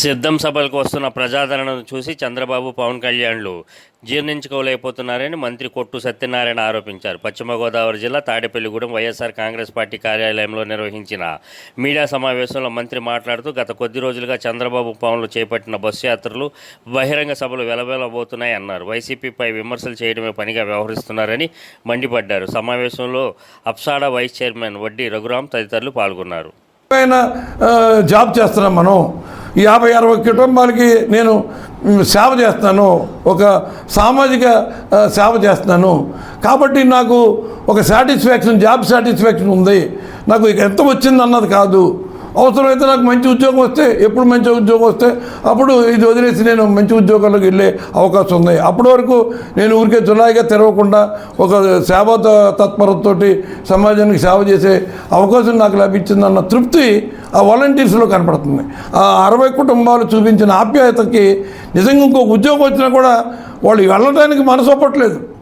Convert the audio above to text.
సిద్ధం సభలకు వస్తున్న ప్రజాదరణను చూసి చంద్రబాబు పవన్ కళ్యాణ్లు జీర్ణించుకోలేకపోతున్నారని మంత్రి కొట్టు సత్యనారాయణ ఆరోపించారు. పశ్చిమ గోదావరి జిల్లా తాడేపల్లిగూడెం వైఎస్ఆర్ కాంగ్రెస్ పార్టీ కార్యాలయంలో నిర్వహించిన మీడియా సమావేశంలో మంత్రి మాట్లాడుతూ గత కొద్ది రోజులుగా చంద్రబాబు పవన్లు చేపట్టిన బస్సు యాత్రలు బహిరంగ సభలు వెలవెలబోతున్నాయి అన్నారు. వైసీపీపై విమర్శలు చేయడమే పనిగా వ్యవహరిస్తున్నారని మండిపడ్డారు. సమావేశంలో అప్సాడా వైస్ చైర్మన్ వడ్డీ రఘురాం తదితరులు పాల్గొన్నారు. పైన జాబ్ చేస్తున్నాం మనం యాభై అరవై కుటుంబాలకి నేను సేవ చేస్తున్నాను. ఒక సామాజిక సేవ చేస్తున్నాను. కాబట్టి నాకు ఒక సాటిస్ఫాక్షన్ జాబ్ సాటిస్ఫాక్షన్ ఉంది. నాకు ఇక ఎంత వచ్చింది అన్నది కాదు. అవసరమైతే నాకు మంచి ఉద్యోగం వస్తే ఎప్పుడు మంచి ఉద్యోగం వస్తే అప్పుడు ఇది వదిలేసి నేను మంచి ఉద్యోగాలకు వెళ్ళే అవకాశం ఉంది. అప్పటి వరకు నేను ఊరికే జులాయిగా తెరవకుండా ఒక సేవ త- సమాజానికి సేవ చేసే అవకాశం నాకు లభించిందన్న తృప్తి ఆ వాలంటీర్స్లో కనపడుతుంది. ఆ అరవై కుటుంబాలు చూపించిన ఆప్యాయతకి నిజంగా ఇంకొక ఉద్యోగం వచ్చినా కూడా వాళ్ళు వెళ్ళడానికి మనసు ఒప్పట్లేదు.